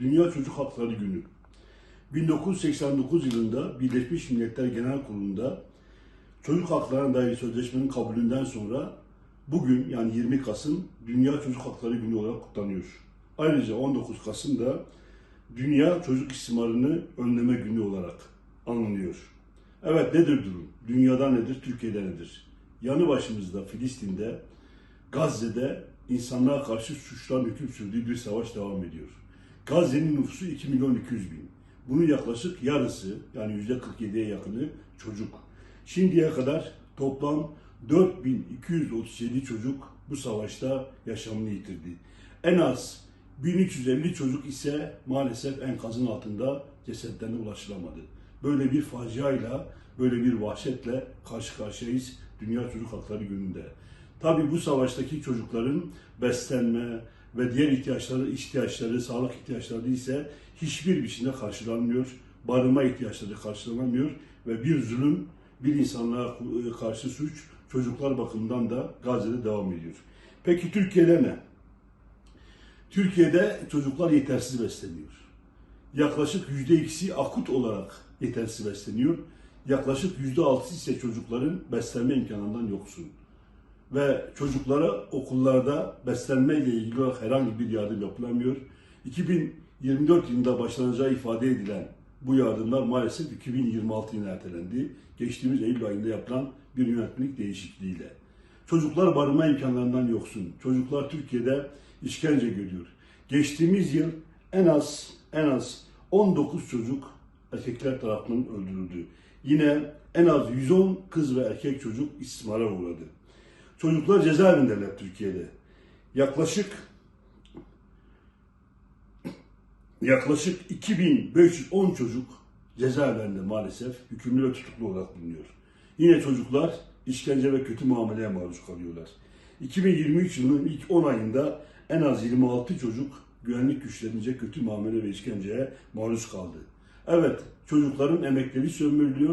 Dünya Çocuk Hakları Günü. 1989 yılında Birleşmiş Milletler Genel Kurulu'nda çocuk haklarına dair sözleşmenin kabulünden sonra bugün yani 20 Kasım Dünya Çocuk Hakları Günü olarak kutlanıyor. Ayrıca 19 Kasım da Dünya Çocuk İstismarını Önleme Günü olarak anılıyor. Evet nedir durum? Dünyada nedir? Türkiye'de nedir? Yanı başımızda Filistin'de, Gazze'de insanlığa karşı suçların hüküm sürdüğü bir savaş devam ediyor. Gazze'nin nüfusu 2 milyon 200 bin. Bunun yaklaşık yarısı yani yüzde 47'ye yakını çocuk. Şimdiye kadar toplam 4237 çocuk bu savaşta yaşamını yitirdi. En az 1350 çocuk ise maalesef enkazın altında cesetlerine ulaşılamadı. Böyle bir faciayla, böyle bir vahşetle karşı karşıyayız Dünya Çocuk Hakları Günü'nde. Tabii bu savaştaki çocukların beslenme ve diğer ihtiyaçları, ihtiyaçları, sağlık ihtiyaçları ise hiçbir biçimde karşılanmıyor. Barınma ihtiyaçları karşılanamıyor ve bir zulüm, bir insanlığa karşı suç çocuklar bakımından da Gazze'de devam ediyor. Peki Türkiye'de ne? Türkiye'de çocuklar yetersiz besleniyor. Yaklaşık yüzde ikisi akut olarak yetersiz besleniyor. Yaklaşık yüzde altısı ise çocukların beslenme imkanından yoksun. Ve çocuklara okullarda beslenme ile ilgili herhangi bir yardım yapılamıyor. 2024 yılında başlanacağı ifade edilen bu yardımlar maalesef 2026 yılına ertelendi. Geçtiğimiz Eylül ayında yapılan bir yönetmelik değişikliğiyle. Çocuklar barınma imkanlarından yoksun. Çocuklar Türkiye'de işkence görüyor. Geçtiğimiz yıl en az en az 19 çocuk erkekler tarafından öldürüldü. Yine en az 110 kız ve erkek çocuk istismara uğradı. Çocuklar cezaevindeler Türkiye'de. Yaklaşık yaklaşık 2510 çocuk cezaevlerinde maalesef hükümlü ve tutuklu olarak bulunuyor. Yine çocuklar işkence ve kötü muameleye maruz kalıyorlar. 2023 yılının ilk 10 ayında en az 26 çocuk güvenlik güçlerince kötü muamele ve işkenceye maruz kaldı. Evet, çocukların emekleri sömürülüyor,